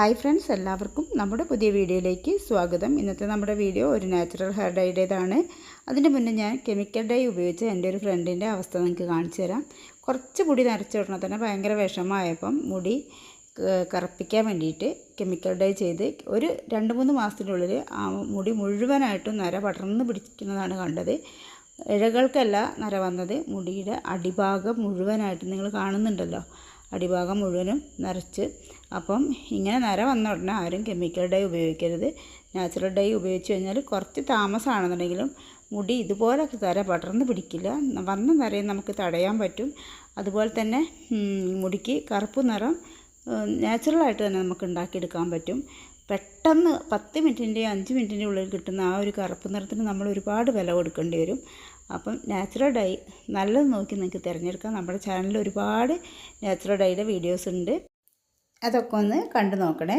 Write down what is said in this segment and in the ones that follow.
Hi friends എല്ലാവർക്കും നമ്മുടെ പുതിയ വീഡിയോയിലേക്ക് സ്വാഗതം. ഇന്നത്തെ നമ്മുടെ വീഡിയോ ഒരു നാച്ചുറൽ ഹെയർ ഡൈയുടേതാണ്. അതിന് മുന്നേ ഞാൻ കെമിക്കൽ ഡൈ ഉപയോഗിച്ച് എന്റെ ഒരു ഫ്രണ്ടിന്റെ അവസ്ഥ നിങ്ങൾക്ക് കാണിച്ചു തരാം. കുറച്ച് മുടി നരച്ച ഉടനെ തന്നെ ഭയങ്കര വിഷമമായപ്പം മുടി കറുപ്പിക്കാൻ വേണ്ടിയിട്ട് കെമിക്കൽ ഡൈ ചെയ്ത് ഒരു രണ്ട് മൂന്ന് മാസത്തിനുള്ളിൽ ആ മുടി മുഴുവനായിട്ടും നര പടർന്ന് പിടിക്കുന്നതാണ് കണ്ടത്. ഇഴകൾക്കല്ല നര വന്നത് മുടിയുടെ അടിഭാഗം മുഴുവനായിട്ട് നിങ്ങൾ കാണുന്നുണ്ടല്ലോ. അടിഭാഗം മുഴുവനും നരച്ച് അപ്പം ഇങ്ങനെ നര വന്ന ഉടനെ ആരും കെമിക്കൽ ഡൈ ഉപയോഗിക്കരുത്. നാച്ചുറൽ ഡൈ ഉപയോഗിച്ച് കഴിഞ്ഞാൽ കുറച്ച് താമസമാണെന്നുണ്ടെങ്കിലും മുടി ഇതുപോലെ തര പടർന്ന് പിടിക്കില്ല. വന്ന നരയെ നമുക്ക് തടയാൻ പറ്റും. അതുപോലെ തന്നെ മുടിക്ക് കറുപ്പ് നിറം നാച്ചുറലായിട്ട് തന്നെ നമുക്ക് ഉണ്ടാക്കിയെടുക്കാൻ പറ്റും. പെട്ടെന്ന് പത്ത് മിനിറ്റിന്റെ അഞ്ച് മിനിറ്റിന്റെ ഉള്ളിൽ കിട്ടുന്ന ആ ഒരു കറുപ്പ് നിറത്തിന് നമ്മൾ ഒരുപാട് വില കൊടുക്കേണ്ടി വരും. അപ്പം നാച്ചുറൽ ഡൈ നല്ലത് നോക്കി നിങ്ങൾക്ക് തിരഞ്ഞെടുക്കാം. നമ്മുടെ ചാനലിൽ ഒരുപാട് നാച്ചുറൽ ഡൈയുടെ വീഡിയോസ് ഉണ്ട്. അതൊക്കെ ഒന്ന് കണ്ടു നോക്കണേ.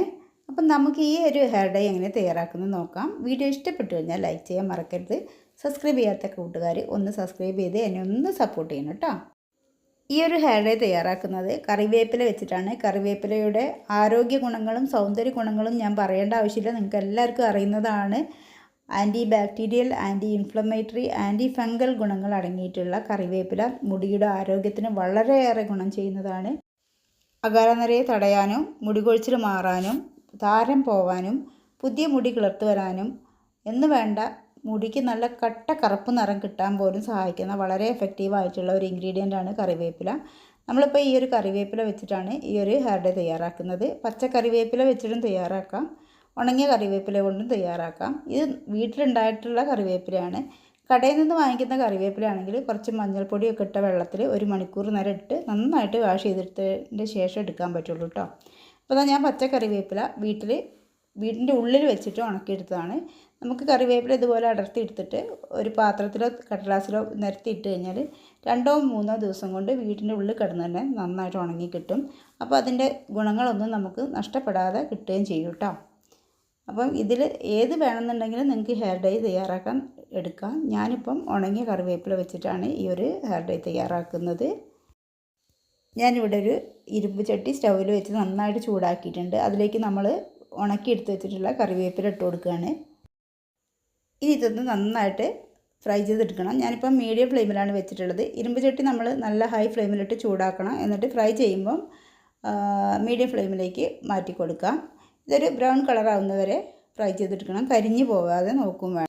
അപ്പം നമുക്ക് ഈ ഒരു ഹെയർ ഡൈ എങ്ങനെ തയ്യാറാക്കുന്നത് നോക്കാം. വീഡിയോ ഇഷ്ടപ്പെട്ടു കഴിഞ്ഞാൽ ലൈക്ക് ചെയ്യാൻ മറക്കരുത്. സബ്സ്ക്രൈബ് ചെയ്യാത്ത കൂട്ടുകാർ ഒന്ന് സബ്സ്ക്രൈബ് ചെയ്ത് എന്നെ ഒന്ന് സപ്പോർട്ട് ചെയ്യണം കേട്ടോ. ഈ ഒരു ഹെയർ ഡൈ തയ്യാറാക്കുന്നത് കറിവേപ്പില വെച്ചിട്ടാണ്. കറിവേപ്പിലയുടെ ആരോഗ്യ ഗുണങ്ങളും സൗന്ദര്യ ഗുണങ്ങളും ഞാൻ പറയേണ്ട ആവശ്യമില്ല. നിങ്ങൾക്ക് എല്ലാവർക്കും അറിയുന്നതാണ്. Anti bacterial anti inflammatory anti fungal ഗുണങ്ങൾ അടങ്ങിയിട്ടുള്ള കറിവേപ്പില മുടിയുടെ ആരോഗ്യത്തിന് വളരെയേറെ ഗുണം ചെയ്യുന്നതാണ്. അകാലനരയെ തടയാനും മുടികൊഴിച്ചിൽ മാറാനും താരം പോവാനും പുതിയ മുടി കിളിർത്ത് വരാനും എന്ന് വേണ്ട മുടിക്ക് നല്ല കട്ട കറുപ്പ് നിറം കിട്ടാൻ പോലും സഹായിക്കുന്ന വളരെ എഫക്റ്റീവ് ആയിട്ടുള്ള ഒരു ഇൻഗ്രീഡിയന്റ് ആണ് കറിവേപ്പില. നമ്മളിപ്പോൾ ഈ ഒരു കറിവേപ്പില വെച്ചിട്ടാണ് ഈ ഒരു ഹെയർ ഡേ തയ്യാറാക്കുന്നത്. പച്ച കറിവേപ്പില വെച്ചിട്ടും തയ്യാറാക്കാം. ഉണങ്ങിയ കറിവേപ്പില കൊണ്ടും തയ്യാറാക്കാം. ഇത് വീട്ടിലുണ്ടായിട്ടുള്ള കറിവേപ്പിലയാണ്. കടയിൽ നിന്ന് വാങ്ങിക്കുന്ന കറിവേപ്പിലാണെങ്കിൽ കുറച്ച് മഞ്ഞൾപ്പൊടിയൊക്കെ ഇട്ട വെള്ളത്തിൽ ഒരു മണിക്കൂർ നേരം ഇട്ട് നന്നായിട്ട് വാഷ് ചെയ്തെടുത്തതിന്റെ ശേഷം എടുക്കാൻ പറ്റുള്ളൂ കേട്ടോ അപ്പോൾ ഞാൻ പച്ച കറിവേപ്പില വീട്ടിൽ വീടിന്റെ ഉള്ളിൽ വെച്ചിട്ട് ഉണക്കിയെടുത്തതാണ്. നമുക്ക് കറിവേപ്പില ഇതുപോലെ അടർത്തി എടുത്തിട്ട് ഒരു പാത്രത്തിലോ കടലാസിലോ നിരത്തി ഇട്ട് കഴിഞ്ഞാൽ രണ്ടോ മൂന്നോ ദിവസം കൊണ്ട് വീടിന്റെ ഉള്ളിൽ കിടന്ന് തന്നെ നന്നായിട്ട് ഉണങ്ങി കിട്ടും. അപ്പോൾ അതിന്റെ ഗുണങ്ങളൊന്നും നമുക്ക് നഷ്ടപ്പെടാതെ കിട്ടുകയും ചെയ്യും കേട്ടോ അപ്പം ഇതിൽ ഏത് വേണമെന്നുണ്ടെങ്കിലും നിങ്ങൾക്ക് ഹെയർ ഡൈ തയ്യാറാക്കാൻ എടുക്കാം. ഞാനിപ്പം ഉണങ്ങിയ കറിവേപ്പില വെച്ചിട്ടാണ് ഈ ഒരു ഹെയർ ഡൈ തയ്യാറാക്കുന്നത്. ഞാനിവിടെ ഒരു ഇരുമ്പ് ചട്ടി സ്റ്റൗവിൽ വെച്ച് നന്നായിട്ട് ചൂടാക്കിയിട്ടുണ്ട്. അതിലേക്ക് നമ്മൾ ഉണക്കി എടുത്ത് വെച്ചിട്ടുള്ള കറിവേപ്പില ഇട്ട് കൊടുക്കുകയാണ്. ഇനി ഇതൊന്ന് നന്നായിട്ട് ഫ്രൈ ചെയ്തെടുക്കണം. ഞാനിപ്പം മീഡിയം ഫ്ലെയിമിലാണ് വെച്ചിട്ടുള്ളത്. ഇരുമ്പ് ചട്ടി നമ്മൾ നല്ല ഹൈ ഫ്ലെയിമിലിട്ട് ചൂടാക്കണം. എന്നിട്ട് ഫ്രൈ ചെയ്യുമ്പം മീഡിയം ഫ്ലെയിമിലേക്ക് മാറ്റി കൊടുക്കാം. ഇതൊരു ബ്രൗൺ കളറാവുന്നവരെ ഫ്രൈ ചെയ്തെടുക്കണം. കരിഞ്ഞു പോകാതെ നോക്കും വേണം.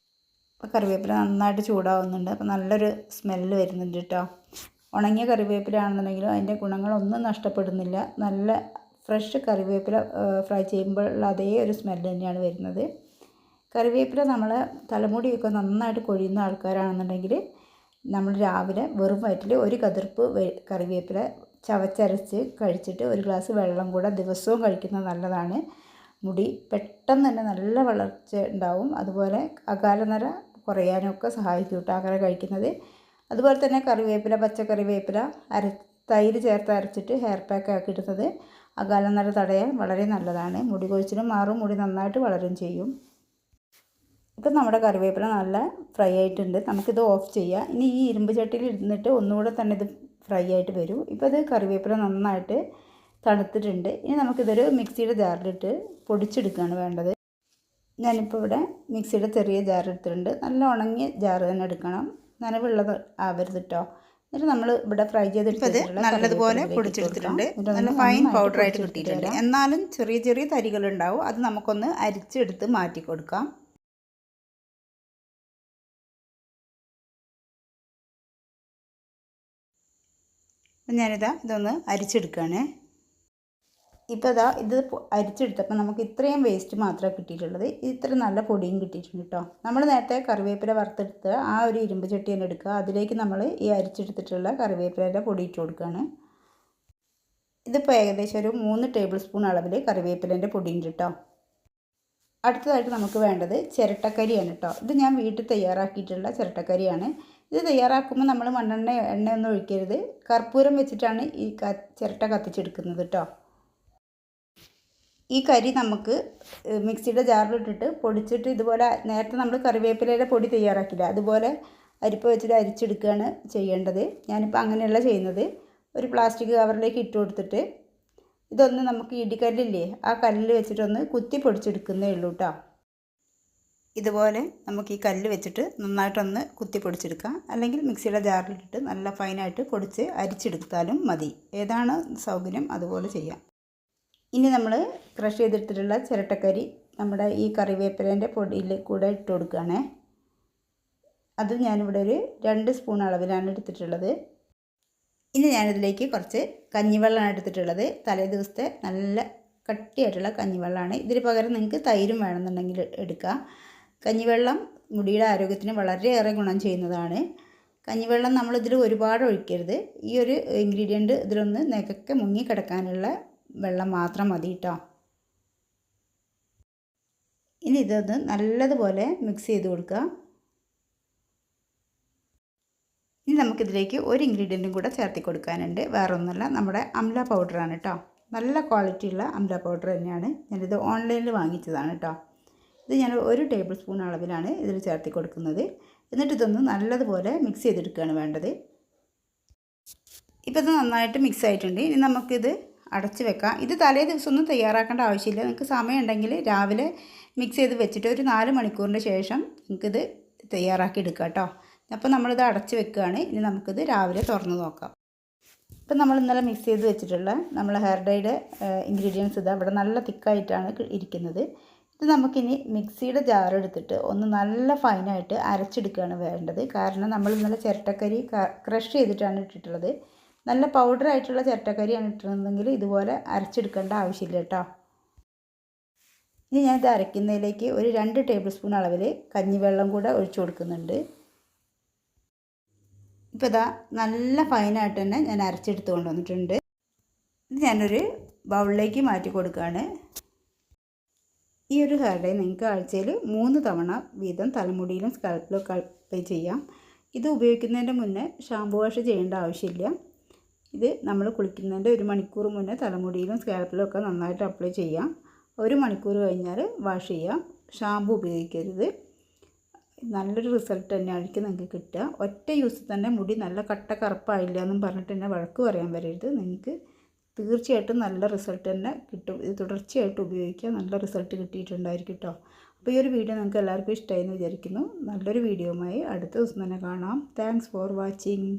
കറിവേപ്പില നന്നായിട്ട് ചൂടാവുന്നുണ്ട്. അപ്പോൾ നല്ലൊരു സ്മെല്ല് വരുന്നുണ്ട് കേട്ടോ ഉണങ്ങിയ കറിവേപ്പില ആണെന്നുണ്ടെങ്കിലും അതിന്റെ ഗുണങ്ങളൊന്നും നഷ്ടപ്പെടുന്നില്ല. നല്ല ഫ്രഷ് കറിവേപ്പില ഫ്രൈ ചെയ്യുമ്പോൾ അതേ ഒരു സ്മെല്ല് തന്നെയാണ് വരുന്നത്. കറിവേപ്പില നമ്മൾ തലമുടിയൊക്കെ നന്നായിട്ട് കൊഴിയുന്ന ആൾക്കാരാണെന്നുണ്ടെങ്കിൽ നമ്മൾ രാവിലെ വെറും വയറ്റിൽ ഒരു കതിർപ്പ് കറിവേപ്പില ചവച്ചരച്ച് കഴിച്ചിട്ട് ഒരു ഗ്ലാസ് വെള്ളം കൂടെ ദിവസവും കഴിക്കുന്നത് നല്ലതാണ്. മുടി പെട്ടെന്ന് തന്നെ നല്ല വളർച്ച ഉണ്ടാവും. അതുപോലെ അകാലനര കുറയാനൊക്കെ സഹായിക്കും കേട്ടോ അങ്ങനെ കഴിക്കുന്നത്. അതുപോലെ തന്നെ കറിവേപ്പില പച്ചക്കറിവേപ്പില അര തൈര് ചേർത്ത് അരച്ചിട്ട് ഹെയർ പാക്ക് ആക്കിയിടുന്നത് അകാലനര തടയാൻ വളരെ നല്ലതാണ്. മുടി കൊഴിച്ചിലും മാറും മുടി നന്നായിട്ട് വളരും ചെയ്യും. ഇപ്പം നമ്മുടെ കറിവേപ്പില നല്ല ഫ്രൈ ആയിട്ടുണ്ട്. നമുക്കിത് ഓഫ് ചെയ്യാം. ഇനി ഈ ഇരുമ്പ് ചട്ടിയിൽ ഇരുന്നിട്ട് ഒന്നുകൂടെ തന്നെ ഇത് ഫ്രൈ ആയിട്ട് വരും. ഇപ്പോൾ ഇത് കറിവേപ്പില നന്നായിട്ട് തണുത്തിട്ടുണ്ട്. ഇനി നമുക്കിതൊരു മിക്സിയുടെ ജാറിലിട്ട് പൊടിച്ചെടുക്കുകയാണ് വേണ്ടത്. ഞാനിപ്പോൾ ഇവിടെ മിക്സിയുടെ ചെറിയ ജാർ എടുത്തിട്ടുണ്ട്. നല്ല ഉണങ്ങിയ ജാർ തന്നെ എടുക്കണം. നനവുള്ളത് ആവരുത് കേട്ടോ എന്നിട്ട് നമ്മൾ ഇവിടെ ഫ്രൈ ചെയ്തിട്ട് നല്ലതുപോലെ പൊടിച്ചെടുത്തിട്ടുണ്ട്. നല്ല ഫൈൻ പൗഡർ ആയിട്ട് കിട്ടിയിട്ടുണ്ട്. എന്നാലും ചെറിയ ചെറിയ തരികളുണ്ടാവും. അത് നമുക്കൊന്ന് അരിച്ചെടുത്ത് മാറ്റി കൊടുക്കാം. ഞാനിതാ ഇതൊന്ന് അരിച്ചെടുക്കുകയാണ്. ഇപ്പോൾ ഇതാ ഇത് അരിച്ചെടുത്തപ്പോൾ നമുക്ക് ഇത്രയും വേസ്റ്റ് മാത്രമേ കിട്ടിയിട്ടുള്ളത്. ഇത്ര നല്ല പൊടിയും കിട്ടിയിട്ടുണ്ട് കേട്ടോ നമ്മൾ നേരത്തെ കറിവേപ്പില വറുത്തെടുത്ത് ആ ഒരു ഇരുമ്പ് ചട്ടി തന്നെ എടുക്കുക. അതിലേക്ക് നമ്മൾ ഈ അരിച്ചെടുത്തിട്ടുള്ള കറിവേപ്പിലയുടെ പൊടി ഇട്ട് കൊടുക്കുകയാണ്. ഇതിപ്പോൾ ഏകദേശം ഒരു മൂന്ന് ടേബിൾ സ്പൂൺ അളവിൽ കറിവേപ്പിലേന്റെ പൊടിയുണ്ട് കേട്ടോ അടുത്തതായിട്ട് നമുക്ക് വേണ്ടത് ചിരട്ടക്കരിയാണ് കേട്ടോ ഇത് ഞാൻ വീട്ടിൽ തയ്യാറാക്കിയിട്ടുള്ള ചിരട്ടക്കരിയാണ് ഇത് തയ്യാറാക്കുമ്പോൾ നമ്മൾ മണ്ണെണ്ണ എണ്ണയൊന്നും ഒഴിക്കരുത്. കർപ്പൂരം വെച്ചിട്ടാണ് ഈ ചിരട്ട കത്തിച്ചെടുക്കുന്നത് കേട്ടോ ഈ കരി നമുക്ക് മിക്സിയുടെ ജാറിലിട്ടിട്ട് പൊടിച്ചിട്ട് ഇതുപോലെ നേരത്തെ നമ്മൾ കറിവേപ്പിലയുടെ പൊടി തയ്യാറാക്കില്ല അതുപോലെ അരിപ്പ് വെച്ചിട്ട് അരിച്ചെടുക്കുകയാണ് ചെയ്യേണ്ടത്. ഞാനിപ്പോൾ അങ്ങനെയല്ല ചെയ്യുന്നത്. ഒരു പ്ലാസ്റ്റിക് കവറിലേക്ക് ഇട്ട് കൊടുത്തിട്ട് ഇതൊന്ന് നമുക്ക് ഇടിക്കല്ലില്ലേ ആ കല്ലിൽ വെച്ചിട്ടൊന്ന് കുത്തി പൊടിച്ചെടുക്കുന്നേ ഉള്ളൂ കേട്ടോ ഇതുപോലെ നമുക്ക് ഈ കല്ല് വെച്ചിട്ട് നന്നായിട്ടൊന്ന് കുത്തി പൊടിച്ചെടുക്കാം അല്ലെങ്കിൽ മിക്സിയുടെ ജാറിലിട്ടിട്ട് നല്ല ഫൈനായിട്ട് പൊടിച്ച് അരിച്ചെടുത്താലും മതി. ഏതാണ് സൗകര്യം അതുപോലെ ചെയ്യാം. ഇനി നമ്മൾ ക്രഷ് ചെയ്തിട്ടുള്ള ചിരട്ടക്കരി നമ്മുടെ ഈ കറിവേപ്പിലേന്റെ പൊടിയിൽ കൂടെ ഇട്ട് കൊടുക്കുകയാണേ. അത് ഞാനിവിടെ ഒരു രണ്ട് സ്പൂൺ അളവിലാണ് എടുത്തിട്ടുള്ളത്. ഇനി ഞാനിതിലേക്ക് കുറച്ച് കഞ്ഞിവെള്ളമാണ് എടുത്തിട്ടുള്ളത്. തലേ ദിവസത്തെ നല്ല കട്ടിയായിട്ടുള്ള കഞ്ഞിവെള്ളമാണ്. ഇതിന് പകരം നിങ്ങൾക്ക് തൈരും വേണമെന്നുണ്ടെങ്കിൽ എടുക്കാം. കഞ്ഞിവെള്ളം മുടിയുടെ ആരോഗ്യത്തിന് വളരെയേറെ ഗുണം ചെയ്യുന്നതാണ്. കഞ്ഞിവെള്ളം നമ്മളിതിൽ ഒരുപാട് ഒഴിക്കരുത്. ഈ ഒരു ഇൻഗ്രീഡിയന്റ് ഇതിലൊന്ന് നെകക്കെ മുങ്ങി കിടക്കാനുള്ള വെള്ളം മാത്രം മതി കേട്ടോ ഇനി ഇതൊന്ന് നല്ലതുപോലെ മിക്സ് ചെയ്ത് കൊടുക്കുക. ഇനി നമുക്കിതിലേക്ക് ഒരു ഇൻഗ്രീഡിയന്റും കൂടെ ചേർത്തി കൊടുക്കാനുണ്ട്. വേറെ ഒന്നുമല്ല നമ്മുടെ അംല പൗഡറാണ് കേട്ടോ നല്ല ക്വാളിറ്റിയുള്ള അംല പൗഡർ തന്നെയാണ്. ഞാനിത് ഓൺലൈനിൽ വാങ്ങിച്ചതാണ് കേട്ടോ ഇത് ഞാൻ ഒരു ടേബിൾ സ്പൂൺ അളവിലാണ് ഇതിൽ ചേർത്തി കൊടുക്കുന്നത്. എന്നിട്ട് ഇതൊന്ന് നല്ലതുപോലെ മിക്സ് ചെയ്തെടുക്കുകയാണ് വേണ്ടത്. ഇപ്പോൾ ഇത് നന്നായിട്ട് മിക്സ് ആയിട്ടുണ്ട്. ഇനി നമുക്കിത് അടച്ച് വെക്കാം ഇത് തലേ ദിവസമൊന്നും തയ്യാറാക്കേണ്ട ആവശ്യമില്ല. നിങ്ങൾക്ക് സമയം ഉണ്ടെങ്കിൽ രാവിലെ മിക്സ് ചെയ്ത് വെച്ചിട്ട് ഒരു നാല് മണിക്കൂറിന് ശേഷം നിങ്ങൾക്കിത് തയ്യാറാക്കി എടുക്കാം കേട്ടോ. അപ്പോൾ നമ്മളിത് അടച്ച് വെക്കുകയാണ്. ഇനി നമുക്കിത് രാവിലെ തുറന്ന് നോക്കാം. ഇപ്പം നമ്മൾ ഇന്നലെ മിക്സ് ചെയ്ത് വെച്ചിട്ടുള്ള നമ്മൾ ഹെയർ ഡൈയുടെ ഇൻഗ്രീഡിയൻസ് ഇത് അവിടെ നല്ല തിക്കായിട്ടാണ് ഇരിക്കുന്നത്. ഇത് നമുക്കിനി മിക്സിയുടെ ജാർ എടുത്തിട്ട് ഒന്ന് നല്ല ഫൈനായിട്ട് അരച്ചെടുക്കുകയാണ് വേണ്ടത്. കാരണം നമ്മൾ ഇന്നലെ ചിരട്ടക്കരി ക്രഷ് ചെയ്തിട്ടാണ് ഇട്ടിട്ടുള്ളത്. നല്ല പൗഡർ ആയിട്ടുള്ള ചിരട്ടക്കരിയാണ് ഇട്ടിരുന്നതെങ്കിൽ ഇതുപോലെ അരച്ചെടുക്കേണ്ട ആവശ്യമില്ല കേട്ടോ. ഇനി ഞാൻ ഇത് അരയ്ക്കുന്നതിലേക്ക് ഒരു രണ്ട് ടേബിൾ സ്പൂൺ അളവിൽ കഞ്ഞിവെള്ളം കൂടെ ഒഴിച്ചു കൊടുക്കുന്നുണ്ട്. ഇപ്പോൾ ഇതാ നല്ല ഫൈനായിട്ട് തന്നെ ഞാൻ അരച്ചെടുത്ത് കൊണ്ടുവന്നിട്ടുണ്ട് ഇത് ഞാനൊരു ബൗളിലേക്ക് മാറ്റി കൊടുക്കുകയാണ്. ഈ ഒരു ഹെയർ നിങ്ങൾക്ക് ആഴ്ചയിൽ മൂന്ന് തവണ വീതം തലമുടിയിലും സ്കാൽപ്പിലും ഒക്കെ ചെയ്യാം. ഇത് ഉപയോഗിക്കുന്നതിന്റെ മുന്നേ ഷാമ്പു വാഷ് ചെയ്യേണ്ട ആവശ്യമില്ല. ഇത് നമ്മൾ കുളിക്കുന്നതിന്റെ ഒരു മണിക്കൂർ മുന്നേ തലമുടിയിലും സ്കാൽപ്പിലും ഒക്കെ നന്നായിട്ട് അപ്ലൈ ചെയ്യാം. ഒരു മണിക്കൂർ കഴിഞ്ഞാൽ വാഷ് ചെയ്യാം. ഷാമ്പു ഉപയോഗിക്കരുത്. നല്ലൊരു റിസൾട്ട് തന്നെയായിരിക്കും നിങ്ങൾക്ക് കിട്ടുക. ഒറ്റ യൂസിൽ തന്നെ മുടി നല്ല കട്ട കറുപ്പായില്ല എന്നും പറഞ്ഞിട്ട് തന്നെ വഴക്ക് പറയാൻ വരരുത്. നിങ്ങൾക്ക് തീർച്ചയായിട്ടും നല്ല റിസൾട്ട് തന്നെ കിട്ടും. ഇത് തുടർച്ചയായിട്ട് ഉപയോഗിക്കുക. നല്ല റിസൾട്ട് കിട്ടിയിട്ടുണ്ടായിരിക്കും കേട്ടോ. അപ്പോൾ ഈ ഒരു വീഡിയോ നിങ്ങൾക്ക് എല്ലാവർക്കും ഇഷ്ടമായി എന്ന് വിചാരിക്കുന്നു. നല്ലൊരു വീഡിയോയുമായി അടുത്ത ദിവസം തന്നെ കാണാം. Thanks for watching